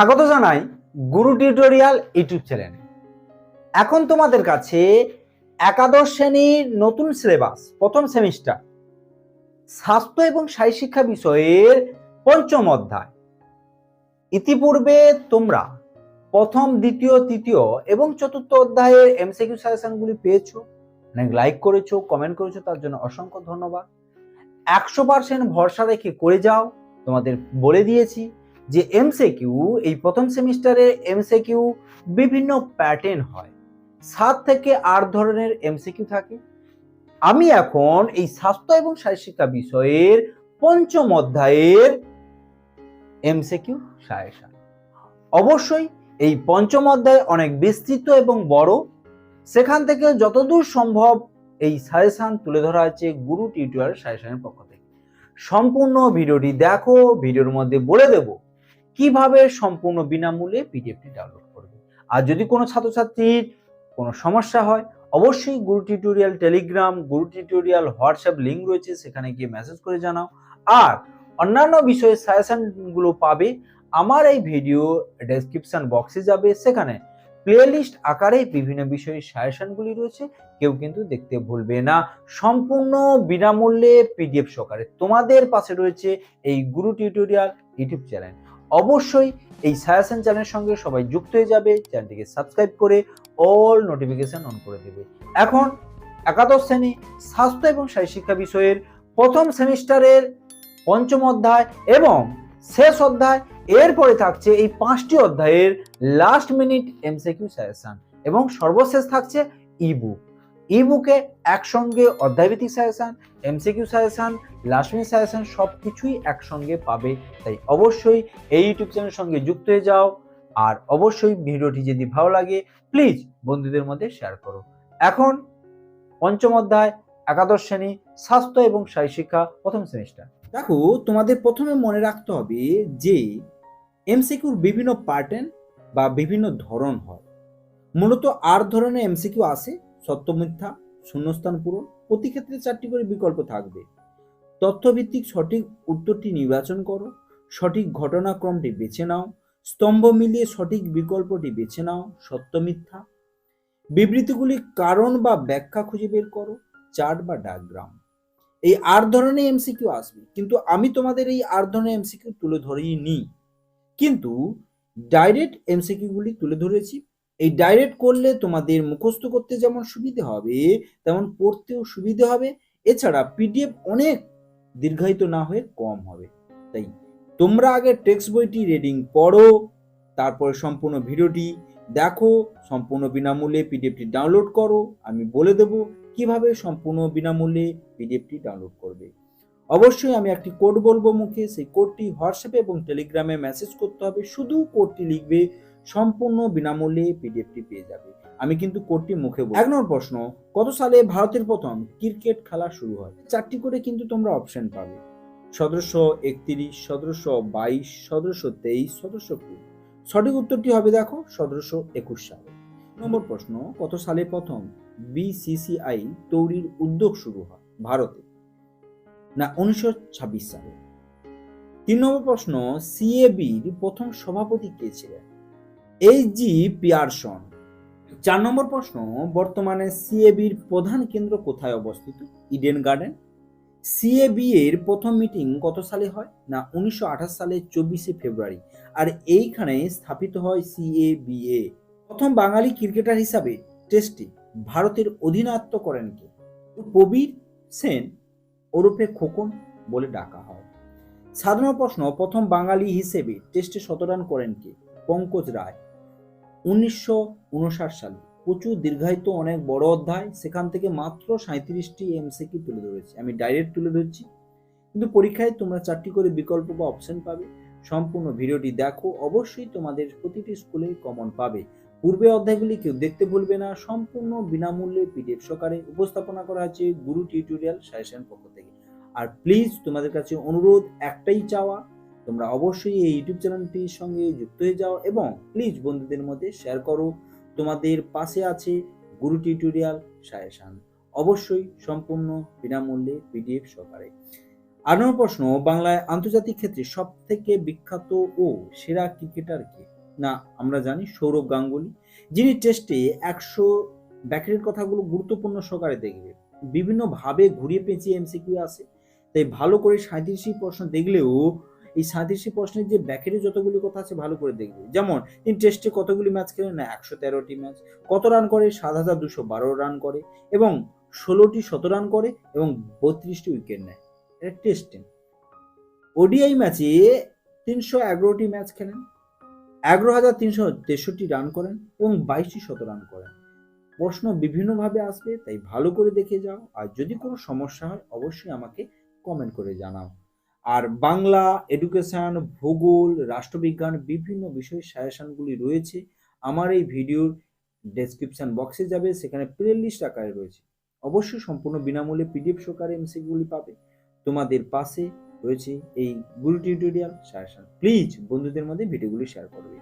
স্বাগত জানাই গুরু tutorial YouTube চ্যানেলে। এখন তোমাদের কাছে একাদশ শ্রেণির নতুন সিলেবাস, প্রথম সেমিস্টার, স্বাস্থ্য এবং শারীর শিক্ষা বিষয়ের পঞ্চম অধ্যায়। ইতিপূর্বে তোমরা প্রথম, দ্বিতীয়, তৃতীয় এবং চতুর্থ অধ্যায়ের এমসিকিউ সাজেশনগুলি পেয়েছ, অনেক লাইক করেছ, কমেন্ট করেছ, তার জন্য অসংখ্য ধন্যবাদ। একশো পার্সেন্ট ভরসা রেখে করে যাও, তোমাদের বলে দিয়েছি। যে এমসিকিউ এই প্রথম সেমিস্টারে এমসিকিউ বিভিন্ন প্যাটার্ন হয়। সাত থেকে আট ধরনের এমসিকিউ থাকে। আমি এখন এই স্বাস্থ্য এবং শারীরশিক্ষা বিষয়ের পঞ্চম অধ্যায়ের এমসিকিউ সাজেশন। অবশ্যই এই পঞ্চম অধ্যায় অনেক বিস্তৃত এবং বড়। সেখান থেকে যতদূর সম্ভব এই সাজেশান তুলে ধরা হয়েছে গুরু টিউটোরিয়াল সাজেশনের পক্ষ থেকে। সম্পূর্ণ ভিডিওটি দেখো, ভিডিওর মধ্যে বলে দেব কীভাবে সম্পূর্ণ বিনামূল্যে পিডিএফটি ডাউনলোড করবে? আর যদি কোনো ছাত্রছাত্রীর কোনো সমস্যা হয়, অবশ্যই Guru tutorial Telegram Guru tutorial WhatsApp link রয়েছে, সেখানে গিয়ে মেসেজ করে জানাও। আর অন্যান্য বিষয়ে সাজেশনগুলো পাবে, আমার এই ভিডিও ডেসক্রিপশন বক্সে যাবে, সেখানে প্লেলিস্ট আকারে বিভিন্ন বিষয়ের সাজেশনগুলি রয়েছে, কেউ কিন্তু দেখতে ভুলবে না। সম্পূর্ণ বিনামূল্যে পিডিএফ সহকারে তোমাদের পাশে রয়েছে এই গুরু টিউটোরিয়াল ইউটিউব চ্যানেল অবশ্যই এই সাজেশন চ্যানেলের সঙ্গে সবাই যুক্ত হয়ে যাবে, চ্যানেলটিকে সাবস্ক্রাইব করে অল নোটিফিকেশন অন করে দেবে। এখন একাদশ শ্রেণি স্বাস্থ্য এবং শিক্ষা বিষয়ের প্রথম সেমিস্টারের পঞ্চম অধ্যায় এবং শেষ অধ্যায়, এরপরে থাকছে এই পাঁচটি অধ্যায়ের লাস্ট মিনিট এমসিকিউ সাজেশন এবং সর্বশেষ থাকছে ইবুক ইবুকে একসঙ্গে অধ্যায়ভিত্তিক suggestion MCQ suggestion last minute suggestion সব কিছুই একসঙ্গে পাবে। তাই অবশ্যই এই ইউটিউব চ্যানেলের সঙ্গে যুক্ত হয়ে যাও। আর অবশ্যই ভিডিওটি যদি ভালো লাগে প্লিজ বন্ধুদের মধ্যে শেয়ার করো। এখন পঞ্চম অধ্যায়, একাদশ শ্রেণি, স্বাস্থ্য এবং শারীর শিক্ষা, প্রথম সেমিস্টার দেখো, তোমাদের প্রথমে মনে রাখতে হবে যে এমসিকিউর বিভিন্ন প্যাটার্ন বা বিভিন্ন ধরন হয়। মূলত আট ধরনের এমসিকিউ আসে সত্য মিথ্যা, শূন্যস্থান পূরণ, প্রতি ক্ষেত্রে চারটি করে বিকল্প থাকবে। তথ্যভিত্তিক সঠিক উত্তরটি নির্বাচন করো, সঠিক ঘটনাক্রমটি বেছে নাও, স্তম্ভ মিলিয়ে সঠিক বিকল্পটি বেছে নাও, সত্য মিথ্যা। বিবৃতিগুলি কারণ বা ব্যাখ্যা খুঁজে বের করো, চার্ট বা ডায়াগ্রাম। এই আর ধরনের এমসিকিউ আসবে, কিন্তু আমি তোমাদের এই আর ধরনের এমসিকিউ তুলে ধরেই নি কিন্তু ডাইরেক্ট এমসিকিউগুলি তুলে ধরেছি এই ডাইরেক্ট করলে তোমাদের মুখস্থ করতে যেমন সুবিধে হবে, তেমন পড়তেও সুবিধে হবে। এছাড়া পিডিএফ অনেক দীর্ঘায়িত না হয়ে কম হবে। তাই তোমরা আগে টেক্সট বইটি রিডিং পড়ো, তারপরে সম্পূর্ণ ভিডিওটি দেখো, সম্পূর্ণ বিনামূল্যে পিডিএফটি ডাউনলোড করো। আমি বলে দেব কীভাবে সম্পূর্ণ বিনামূল্যে পিডিএফটি ডাউনলোড করবে। অবশ্যই আমি একটি কোড বলব মুখে, সেই কোডটি হোয়াটসঅ্যাপে এবং টেলিগ্রামে মেসেজ করতে হবে। শুধু কোডটি লিখবে সম্পূর্ণ বিনামূল্যে পিডিএফটি পেয়ে যাবে। আমি কিন্তু কোডটি মুখে বলব এক নম্বর প্রশ্ন, কত সালে ভারতের প্রথম ক্রিকেট খেলা শুরু হয়? চারটি করে কিন্তু তোমরা অপশন পাবে। সতেরোশো একত্রিশ, সতেরোশো বাইশ, সতেরোশো তেইশ, সতেরোশো কুড়ি। সঠিক উত্তরটি হবে দেখো, সতেরোশো একুশ সালে। নম্বর প্রশ্ন, কত সালে প্রথম বিসিসিআই তৈরির উদ্যোগ শুরু হয় ভারতে? না, উনিশশো ছাব্বিশ সালে। তিন নম্বর প্রশ্ন সিএবির প্রথম সভাপতি কে ছিলেন? এইচ জি পিয়ারসন চার নম্বর প্রশ্ন, বর্তমানে সিএবির প্রধান কেন্দ্র কোথায় অবস্থিত? ইডেন গার্ডেন সিএবি এর প্রথম মিটিং কত সালে হয়? না, উনিশশো সালে, চব্বিশে ফেব্রুয়ারি। আর এইখানে স্থাপিত হয় সিএবিএ প্রথম বাঙালি ক্রিকেটার হিসাবে টেস্টে ভারতের অধিনায়ত্ব করেন কে? কবির সেন ওরফে খোকন বলে ডাকা হয়। সাধারণ প্রশ্ন, প্রথম বাঙালি হিসেবে টেস্টে শতরান করেন কে? পঙ্কজ রায়। উনিশশো সালে। প্রচুর দীর্ঘায়িত অনেক বড় অধ্যায়, সেখান থেকে মাত্র সাঁত্রিশটি এমসিকিউ তুলে ধরেছি। আমি ডাইরেক্ট তুলে ধরছি। কিন্তু পরীক্ষায় তোমরা চারটি করে বিকল্প বা অপশন পাবে। সম্পূর্ণ ভিডিওটি দেখো। অবশ্যই তোমাদের প্রতিটি স্কুলে কমন পাবে। পূর্বে অধ্যায়গুলি কেউ দেখতে ভুলবে না। সম্পূর্ণ বিনামূল্যে পিডিএফ সহকারে উপস্থাপনা করা হয়েছে গুরু টিউটোরিয়াল সাজেশন পক্ষ থেকে। আর প্লিজ তোমাদের কাছে অনুরোধ, একটাই চাওয়া তোমরা অবশ্যই এই ইউটিউব চ্যানেলটির সঙ্গে যুক্ত হয়ে যাও এবং প্লিজ বন্ধুদের মধ্যে শেয়ার করো। তোমাদের পাশে আছে গুরু টিউটোরিয়াল সাজেশন অবশ্যই সম্পূর্ণ বিনামূল্যে পিডিএফ সহকারে। নম্বর প্রশ্ন? বাংলায় আন্তর্জাতিক ক্ষেত্রে সব থেকে বিখ্যাত ও সেরা ক্রিকেটার কে? না, আমরা জানি সৌরভ গাঙ্গুলি, যিনি টেস্টে একশো ব্যাকেটের কথাগুলো গুরুত্বপূর্ণ সহকারে দেখবে। বিভিন্ন ভাবে ঘুরিয়ে পেঁচিয়ে এমসিকিউ আসে। তাই ভালো করে সাঁত্রিশটি প্রশ্ন দেখলেও এই সাঁত্রিশটি প্রশ্নের যে ব্যাকেটে যতগুলি কথা আছে ভালো করে দেখবে। যেমন, তিনি টেস্টে কতগুলি ম্যাচ খেলেন না, একশো তেরোটি ম্যাচ কত রান করে? সাত হাজার দুশো বারো রান করে। এবং ষোলোটি শত রান করে এবং বত্রিশটি উইকেট নেয়। এটা টেস্ট ওডিআই ম্যাচে তিনশো এগারোটি ম্যাচ খেলেন। এগারো হাজার তিনশো তেষট্টি রান করেন এবং বাইশটি শত রান করেন। প্রশ্ন বিভিন্নভাবে আসবে, তাই ভালো করে দেখে যাও। আর যদি কোনো সমস্যা হয়, অবশ্যই আমাকে কমেন্ট করে জানাও। আর বাংলা এডুকেশন ভূগোল, রাষ্ট্রবিজ্ঞান বিভিন্ন বিষয়ের সাজেশনগুলি রয়েছে। আমার এই ভিডিওর ডেসক্রিপশন বক্সে যাবে, সেখানে প্লে লিস্ট আকারে রয়েছে। অবশ্যই সম্পূর্ণ বিনামূল্যে পিডিএফ সহকারে এমসিগুলি পাবে। তোমাদের পাশে রয়েছে এই গুরু টিউটোরিয়াল সাজেশন প্লিজ বন্ধুদের মধ্যে ভিডিওগুলি শেয়ার করবে।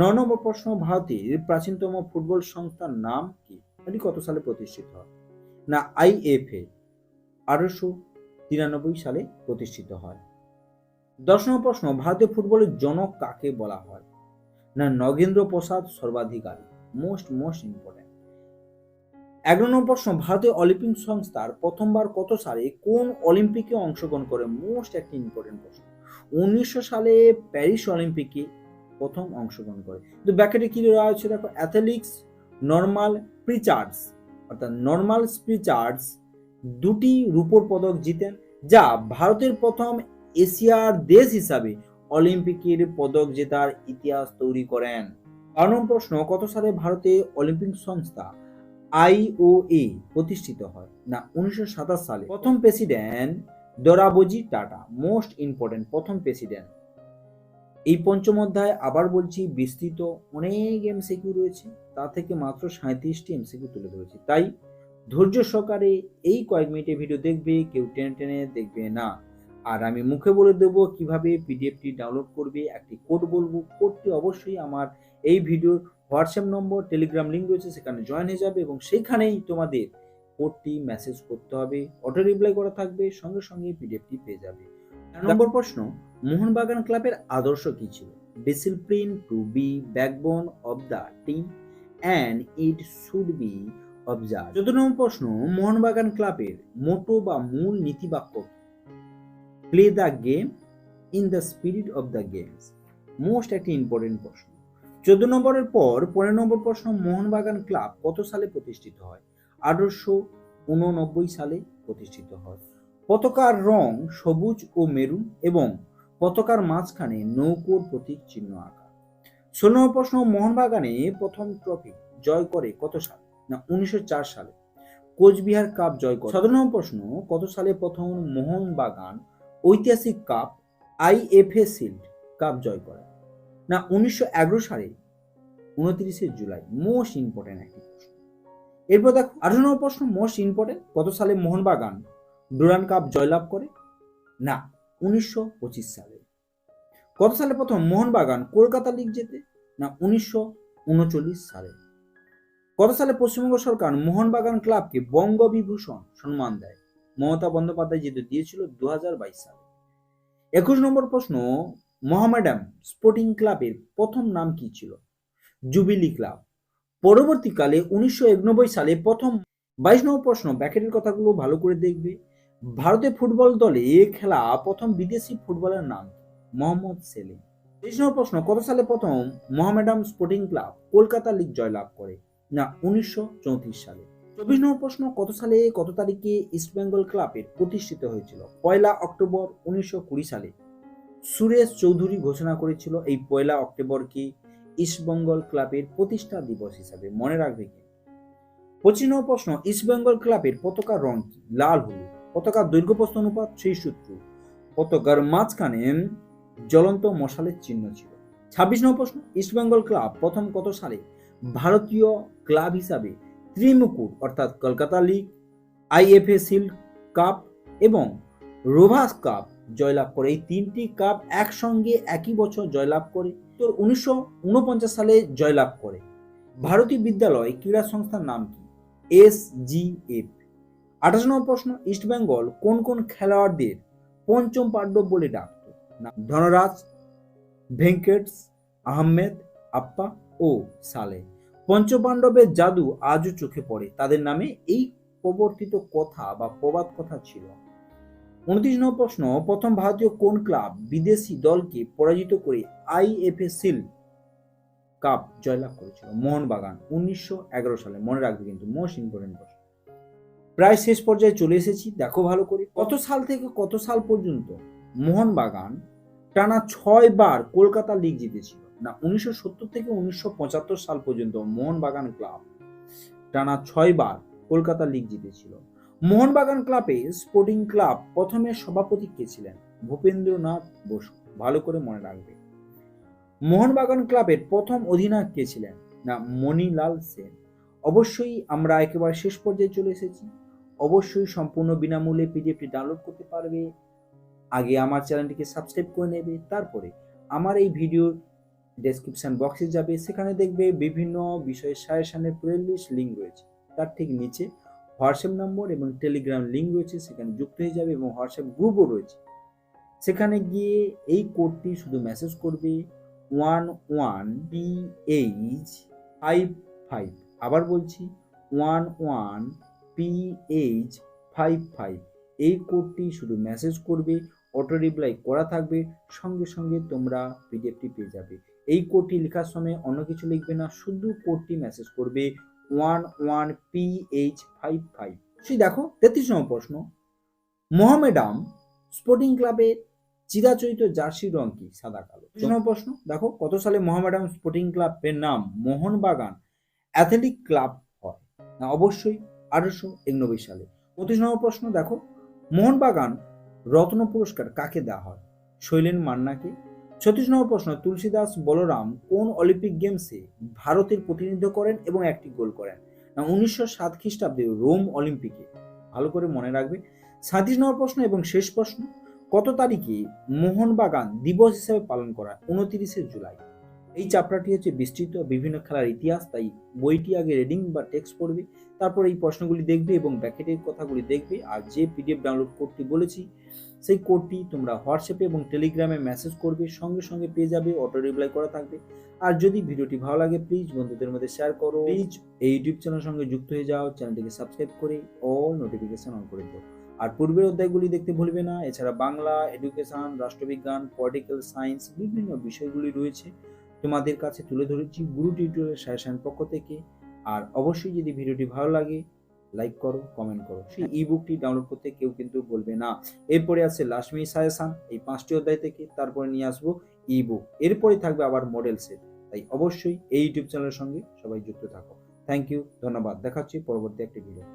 ন নম্বর প্রশ্ন ভারতের প্রাচীনতম ফুটবল সংস্থার নাম কি? এটি কত সালে প্রতিষ্ঠিত হয়? না আইএফএ আঠারোশো তিরানব্বই সালে প্রতিষ্ঠিত হয়। দশ নম্বর প্রশ্ন, ভারতীয় ফুটবলের জনক কাকে বলা হয়? না, Nagendra Prasad Sarbadhikari, most most important এগারো নম্বর প্রশ্ন, ভারতীয় অলিম্পিক সংস্থার প্রথমবার কত সালে কোন অলিম্পিকে অংশগ্রহণ করে? মোস্ট একটি ইম্পর্টেন্ট প্রশ্ন। উনিশশো সালে প্যারিস অলিম্পিকে প্রথম অংশগ্রহণ করে। কিন্তু ব্যাকেটে কি দেওয়া হচ্ছে দেখো, অ্যাথলেটিক্স, নর্মাল প্রিচার্ডস, অর্থাৎ নর্মাল প্রিচার্ডস দুটি রূপোর পদক জিতেন। যা ভারতের প্রথম এশিয়ার দেশ হিসাবে অলিম্পিকের পদক জেতার ইতিহাস তৈরি করেন। বারো প্রশ্ন, কত সালে ভারতে অলিম্পিক সংস্থা আইওএ প্রতিষ্ঠিত হয়? না, উনিশশো সাতাশ সালে। প্রথম president Dorabji Tata, most important, প্রথম প্রেসিডেন্ট। এই পঞ্চম অধ্যায় আবার বলছি, বিস্তৃত অনেক এমসিকিউ রয়েছে, তা থেকে মাত্র সাঁত্রিশটি এমসিকিউ তুলে ধরেছি। তাই ধৈর্য সহকারে এই কয়েক মিনিটের ভিডিও দেখবে, কেউ টেনে টেনে দেখবে না। আর আমি মুখে বলে দেবো কীভাবে পিডিএফটি ডাউনলোড করবে, একটি কোড বলব। কোডটি অবশ্যই আমার এই ভিডিওর হোয়াটসঅ্যাপ নম্বর টেলিগ্রাম লিঙ্ক রয়েছে, সেখানে জয়েন হয়ে যাবে এবং সেখানেই তোমাদের কোডটি মেসেজ করতে হবে। অটো রিপ্লাই করা থাকবে, সঙ্গে সঙ্গে পিডিএফটি পেয়ে যাবে। নম্বর প্রশ্ন, মোহনবাগান ক্লাবের আদর্শ কি ছিল? Discipline to be backbone of the team and it should be observe. চোদ্দ নম্বর প্রশ্ন, মোহনবাগান ক্লাবের মোটো বা মূল নীতিবাক্য play the game in the spirit of the games most একটি ইম্পর্টেন্ট প্রশ্ন। চোদ্দ নম্বরের পর পনেরো নম্বর প্রশ্ন, মোহনবাগান ক্লাব কত সালে প্রতিষ্ঠিত হয়? আঠারোশো উননব্বই সালে প্রতিষ্ঠিত হয়। পতাকার রং সবুজ ও মেরুন এবং পতাকার মাঝখানে নৌকোর প্রতীক চিহ্ন আঁকা। ষোলো নম্বর প্রশ্ন, মোহনবাগানে প্রথম ট্রফি জয় করে কত সালে? না, উনিশশো চার সালে। কোচবিহার কাপ জয় করে। সতেরো নম্বর প্রশ্ন, কত সালে প্রথম মোহনবাগান ঐতিহাসিক কাপ আইএফএ শিল্ড কাপ জয় করে? না, উনিশশো এগারো সালে, উনত্রিশে জুলাই, মোস্ট ইম্পর্টেন্ট একটি প্রশ্ন। এরপর দেখো, আঠারো নম্বর প্রশ্ন, মোস্ট ইম্পর্টেন্ট, কত সালে মোহনবাগান ডুরান কাপ জয়লাভ করে? না, উনিশশো পঁচিশ সালে। কত সালে প্রথম মোহনবাগান কলকাতা লিগ জেতে? না, উনিশশো উনচল্লিশ সালে। কত সালে পশ্চিমবঙ্গ সরকার মোহনবাগান ক্লাবকে বঙ্গবিভূষণ সম্মান দেয়। মমতা বন্দ্যোপাধ্যায় যেহেতু দিয়েছিল দু সালে। একুশ নম্বর প্রশ্ন মোহামেডান স্পোর্টিং ক্লাবের প্রথম নাম কি ছিল? Jubilee club. পরবর্তীকালে উনিশশো সালে প্রথম বাইশ নম্বর প্রশ্ন, ব্যাকেটের কথাগুলো ভালো করে দেখবে। ভারতে ফুটবল দলে খেলা প্রথম বিদেশি ফুটবলের নাম? মোহাম্মদ সেলিম। তেইশ নম্বর প্রশ্ন, কত সালে প্রথম Mohammedan sporting club Kolkata league জয়লাভ করে? না, উনিশশো চৌত্রিশ সালে। চব্বিশ নম্বর প্রশ্ন, কত সালে, কত তারিখে ইস্টবেঙ্গল ক্লাবের প্রতিষ্ঠিত হয়েছিল? পয়লা অক্টোবর উনিশশো কুড়ি সালে। সুরেশ চৌধুরী ঘোষণা করেছিল এই পয়লা অক্টোবরকে ইস্টবেঙ্গল ক্লাবের প্রতিষ্ঠা দিবস হিসাবে। মনে রাখবে কি? পঁচিশ নম্বর প্রশ্ন ইস্টবেঙ্গল ক্লাবের পতাকার রং কি? লাল, হলুদ। পতাকার দৈর্ঘ্য প্রস্থ অনুপাত, সেই সূত্র। পতাকার মাঝখানে জ্বলন্ত মশালের চিহ্ন ছিল। ছাব্বিশ নম্বর প্রশ্ন ইস্টবেঙ্গল ক্লাব প্রথম কত সালে ভারতীয় ক্লাব হিসাবে ত্রিমুকুট, অর্থাৎ Kolkata league, IFA shield cup এবং রোভাস কাপ জয়লাভ করে। এই তিনটি কাপ একসঙ্গে একই বছর জয়লাভ করে। তো উনিশশো উনপঞ্চাশ সালে জয়লাভ করে। ভারতীয় বিদ্যালয় ক্রীড়া সংস্থার নাম কি? S G F. আঠাশ নম্বর প্রশ্ন ইস্টবেঙ্গল কোন কোন খেলোয়াড়দের পঞ্চম পাণ্ডব বলে ডাকত? ধনরাজ ভেঙ্কটস আহমেদ, আপ্পা ও সালে পঞ্চপাণ্ডবের জাদু আজও চোখে পড়ে। তাদের নামে এই প্রবর্তিত কথা বা প্রবাদ কথা ছিল। উনত্রিশ নম্বর প্রশ্ন, প্রথম ভারতীয় কোন ক্লাব বিদেশি দলকে পরাজিত করে আইএফএ সিল কাপ জয়লাভ করেছিল? মোহনবাগান, উনিশশো এগারো সালে। মনে রাখবে কিন্তু মোস্ট ইম্পর্টেন্ট প্রশ্ন। প্রায় শেষ পর্যায়ে চলে এসেছি। দেখো ভালো করে। কত সাল থেকে কত সাল পর্যন্ত মোহনবাগান টানা ছয় বার কলকাতা লিগ জিতেছিল? না, উনিশশো সত্তর থেকে উনিশশো পঁচাত্তর সাল পর্যন্ত মোহনবাগান ক্লাব টানা ছয় বার কলকাতা লিগ জিতেছিল। মোহনবাগান ক্লাবে স্পোর্টিং ক্লাব প্রথমে সভাপতি কে ছিলেন? ভূপেন্দ্রনাথ বসু। ভালো করে মনে রাখবে। মোহনবাগান ক্লাবের প্রথম অধিনায়ক কে ছিলেন? না, মণিলাল সেন। অবশ্যই আমরা একেবারে শেষ পর্যায়ে চলে এসেছি। অবশ্যই সম্পূর্ণ বিনামূল্যে পিডিএফটি ডাউনলোড করতে পারবে। আগে আমার চ্যানেলটিকে সাবস্ক্রাইব করে নেবে। তারপরে আমার এই ভিডিওর ডেসক্রিপশন বক্সে যাবে। সেখানে দেখবে বিভিন্ন বিষয়ের সাজেশনের প্লেলিস্ট লিঙ্ক রয়েছে। তার ঠিক নিচে হোয়াটসঅ্যাপ নম্বর এবং টেলিগ্রাম লিঙ্ক রয়েছে। সেখানে যুক্ত হয়ে যাবে এবং হোয়াটসঅ্যাপ গ্রুপও রয়েছে। সেখানে গিয়ে এই কোডটি শুধু মেসেজ করবে। One one P H five five আবার বলছি one one P H five five এই কোডটি শুধু মেসেজ করবে অটো রিপ্লাই করা থাকবে। সঙ্গে সঙ্গে তোমরা পিডিএফটি পেয়ে যাবে। এই কোডটি লেখার সময় অন্য কিছু লিখবে না শুধু কোডটি মেসেজ করবে one one P H five five সেই দেখো তেত্রিশ নম্বর প্রশ্ন মোহামেডাম স্পোর্টিং ক্লাবের চিরাচরিত জার্সি রং কি? সাদা কালো। নম্বর প্রশ্ন দেখো কত সালে মোহামেডাম স্পোর্টিং ক্লাবের নাম মোহনবাগান অ্যাথলেটিক ক্লাব হয়? না অবশ্যই আঠারোশো একনব্বই সালে। পঁচিশ নম্বর প্রশ্ন দেখো মোহনবাগান রত্ন পুরস্কার কাকে দেওয়া হয়? শৈলেন মান্নাকে ছত্রিশ নম্বর প্রশ্ন, তুলসীদাস বলরাম কোন অলিম্পিক গেমসে ভারতের প্রতিনিধিত্ব করেন এবং একটি গোল করেন? না উনিশশো সাত খ্রিস্টাব্দে রোম অলিম্পিকে। ভালো করে মনে রাখবে। সাঁত্রিশ নম্বর প্রশ্ন এবং শেষ প্রশ্ন, কত তারিখে মোহনবাগান দিবস হিসেবে পালন করা উনতিরিশে জুলাই। এই চ্যাপ্টারটি হচ্ছে বিস্তৃত, বিভিন্ন খেলার ইতিহাস, তাই বইটি আগে রিডিং বা টেক্সট পড়বে, তারপর এই প্রশ্নগুলি দেখবে এবং ব্যাকেটের কথাগুলি দেখবে, আর যে পিডিএফ ডাউনলোড করতে বলেছি, সেই কোডটি তোমরা হোয়াটসঅ্যাপে এবং টেলিগ্রামে মেসেজ করবে, সঙ্গে সঙ্গে পেয়ে যাবে অটো রিপ্লাই করা থাকবে। আর যদি ভিডিওটি ভালো লাগে প্লিজ বন্ধুদের মধ্যে শেয়ার করো। প্লিজ এই ইউটিউব চ্যানেলের সঙ্গে যুক্ত হয়ে যাও চ্যানেলটিকে সাবস্ক্রাইব করে অল নোটিফিকেশন অন করে দাও। আর পূর্বের অধ্যায়গুলি দেখতে ভুলবে না, এছাড়া বাংলা এডুকেশন রাষ্ট্রবিজ্ঞান পলিটিক্যাল সায়েন্স বিভিন্ন বিষয়গুলি রয়েছে। তোমাদের কাছে তুলে ধরেছি গুরু টিউটোরিয়াল সাজেশন পক্ষ থেকে। আর অবশ্যই যদি ভিডিওটি ভালো লাগে লাইক করো কমেন্ট করো। সেই ই বুকটি ডাউনলোড করতে কেউ কিন্তু বলবে না। এরপরে আছে লাশমি সাজেশন এই পাঁচটি অধ্যায় থেকে। তারপরে নিয়ে আসব ই বুক এরপরে থাকবে আবার মডেল সেট তাই অবশ্যই এই ইউটিউব চ্যানেলের সঙ্গে সবাই যুক্ত থাকো। থ্যাংক ইউ ধন্যবাদ। দেখাচ্ছি পরবর্তী একটি ভিডিও